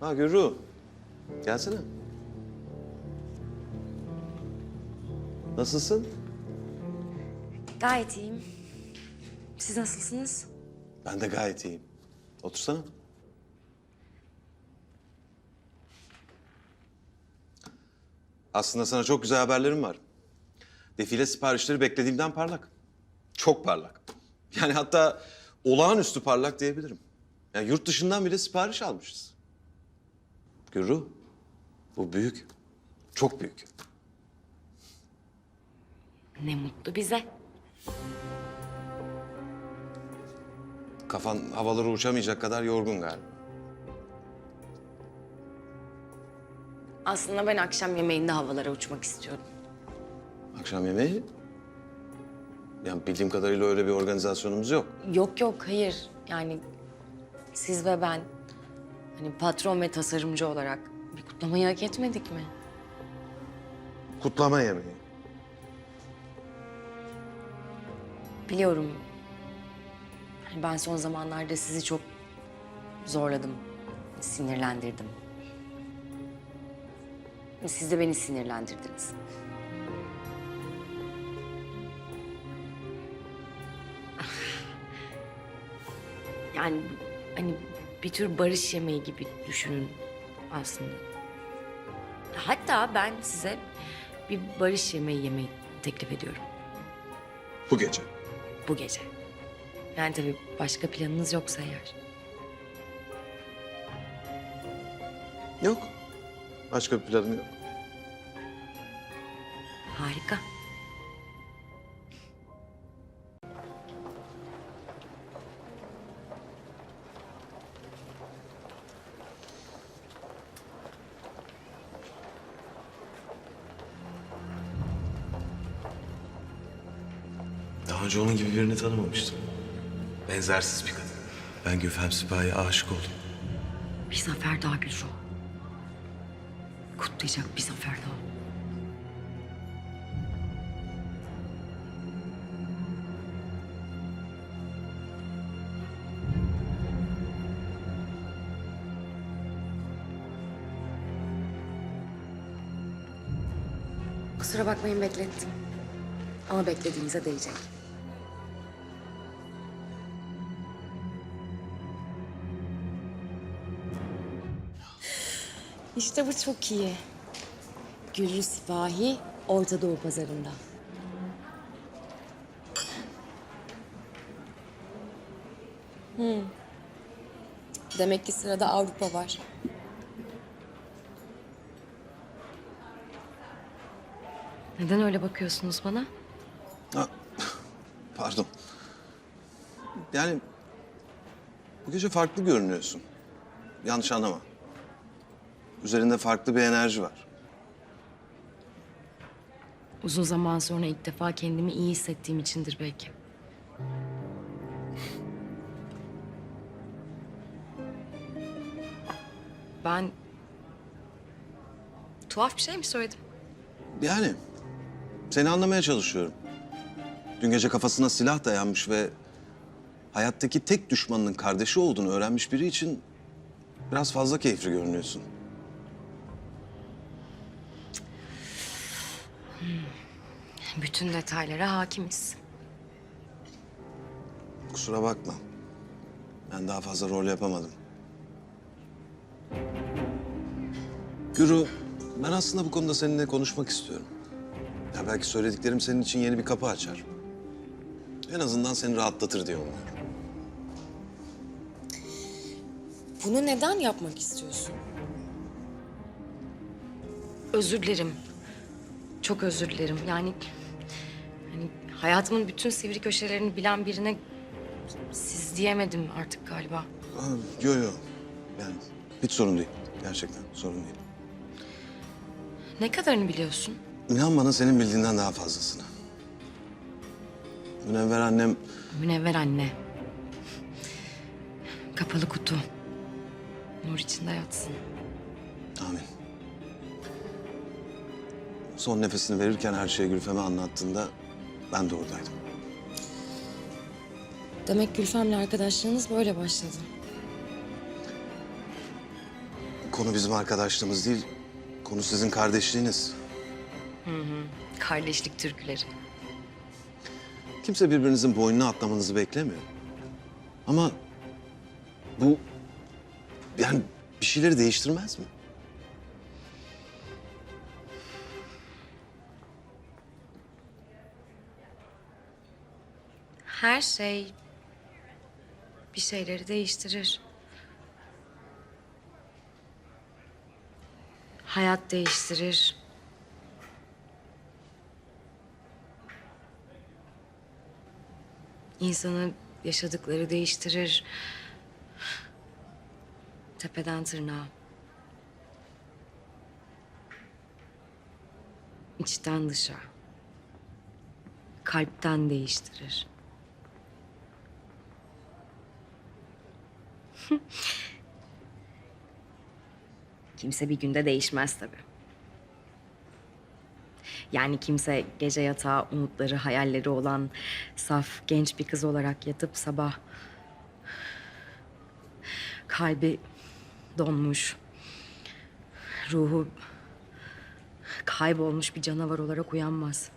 Ha Gürru. Gelsene. Nasılsın? Gayet iyiyim. Siz nasılsınız? Ben de gayet iyiyim. Otursana. Aslında sana çok güzel haberlerim var. Defile siparişleri beklediğimden parlak. Çok parlak. Yani hatta olağanüstü parlak diyebilirim. Yani yurt dışından bile sipariş almışız. Gürru, bu büyük. Çok büyük. Ne mutlu bize. Kafan havalara uçamayacak kadar yorgun galiba. Aslında ben akşam yemeğinde havalara uçmak istiyorum. Akşam yemeği? Yani bildiğim kadarıyla öyle bir organizasyonumuz yok. Yok yok hayır. Yani siz ve ben hani patron ve tasarımcı olarak bir kutlamayı hak etmedik mi? Kutlama yemeği. Biliyorum. Hani ben son zamanlarda sizi çok zorladım, sinirlendirdim. Siz de beni sinirlendirdiniz. Yani hani bir tür barış yemeği gibi düşünün aslında. Hatta ben size bir barış yemeği yemeği teklif ediyorum Bu gece. bu gece. Yani tabii başka planınız yoksa eğer. Yok. Başka bir planım yok. Harika. Önce onun gibi birini tanımamıştım. Benzersiz bir kadın. Ben Gülfem Sipahi'ye aşık oldum. Bir zafer daha Gülru. Kutlayacak bir zafer daha. Kusura bakmayın beklettim. Ama beklediğinize değecek. İşte bu çok iyi. Gülrü Sipahi Orta Doğu pazarında. Hmm. Demek ki sırada Avrupa var. Neden öyle bakıyorsunuz bana? Ha, pardon. Yani bu gece farklı görünüyorsun. Yanlış anlama. Üzerinde farklı bir enerji var. Uzun zaman sonra ilk defa kendimi iyi hissettiğim içindir belki. Ben tuhaf bir şey mi söyledim? Yani seni anlamaya çalışıyorum. Dün gece kafasına silah dayanmış ve hayattaki tek düşmanının kardeşi olduğunu öğrenmiş biri için biraz fazla keyifli görünüyorsun. Bütün detaylara hakimiz. Kusura bakma. Ben daha fazla rol yapamadım. Gürü, ben aslında bu konuda seninle konuşmak istiyorum. Ya belki söylediklerim senin için yeni bir kapı açar. En azından seni rahatlatır diye umuyorum. Bunu neden yapmak istiyorsun? Özür dilerim. Çok özür dilerim. Yani hani hayatımın bütün sivri köşelerini bilen birine siz diyemedim artık galiba. Ha, Yo yo. Yani hiç sorun değil. Gerçekten sorun değil. Ne kadarını biliyorsun? İnan bana senin bildiğinden daha fazlasını. Münevver annem Münevver anne. Kapalı kutu. Nur içinde yatsın. Amin. Son nefesini verirken her şeyi Gülfem'e anlattığında ben de oradaydım. Demek Gülfem'le arkadaşlığınız böyle başladı. konu bizim arkadaşlığımız değil. Konu sizin kardeşliğiniz. Kardeşlik türküleri. Kimse birbirinizin boynuna atlamanızı beklemiyor. Ama bu yani bir şeyleri değiştirmez mi? Her şey bir şeyleri değiştirir. Hayat değiştirir. İnsanı yaşadıkları değiştirir. Tepeden tırnağa. İçten dışa. Kalpten değiştirir. Kimse bir günde değişmez tabii. Yani kimse gece yatağa umutları, hayalleri olan saf genç bir kız olarak yatıp sabah kalbi donmuş, ruhu kaybolmuş bir canavar olarak uyanmaz.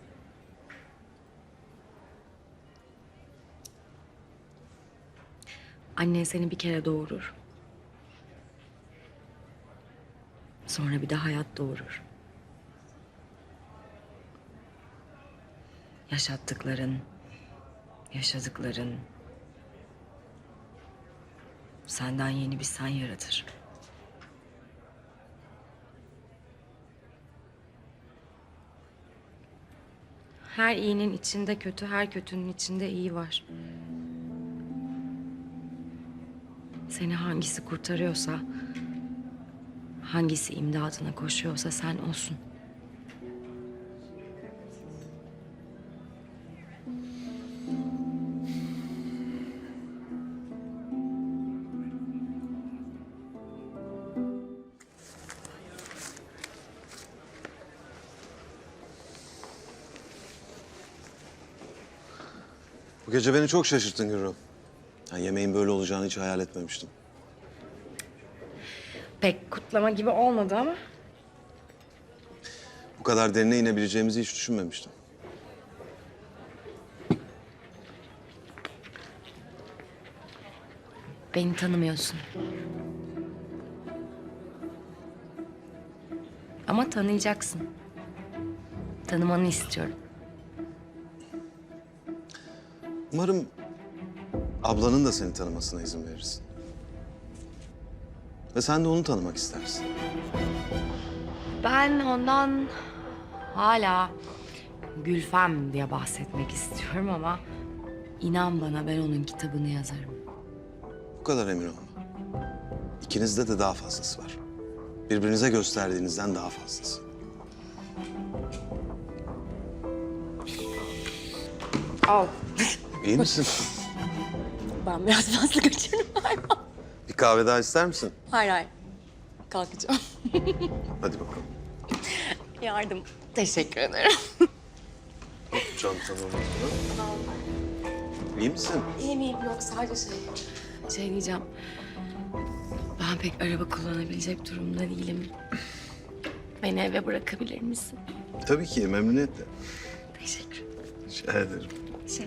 Annen seni bir kere doğurur. Sonra bir de hayat doğurur. Yaşattıkların, yaşadıkların senden yeni bir sen yaratır. Her iyinin içinde kötü, her kötünün içinde iyi var. Seni hangisi kurtarıyorsa, hangisi imdadına koşuyorsa sen olsun. Bu gece beni çok şaşırttın Gürüm. Yani yemeğin böyle olacağını hiç hayal etmemiştim. Pek kutlama gibi olmadı ama Bu kadar derine inebileceğimizi hiç düşünmemiştim. beni tanımıyorsun. Ama tanıyacaksın. Tanımanı istiyorum. Umarım ablanın da seni tanımasına izin verirsin. Ve sen de onu tanımak istersin. Ben ondan hala Gülfem diye bahsetmek istiyorum ama inan bana ben onun kitabını yazarım. Bu kadar emin olma. İkinizde de daha fazlası var. Birbirinize gösterdiğinizden daha fazlası. Al. İyi misin? Ben biraz fazla kaçırdım galiba. Bir kahve daha ister misin? Hayır hayır. Kalkacağım. Hadi bakalım. Yardım. Teşekkür ederim. Çantanı unutma. İyi misin? İyi miyim? Yok sadece şey... Şey diyeceğim. Ben pek araba kullanabilecek durumda değilim. Beni eve bırakabilir misin? Tabii ki memnuniyetle. Teşekkür ederim. Rica ederim. Şey...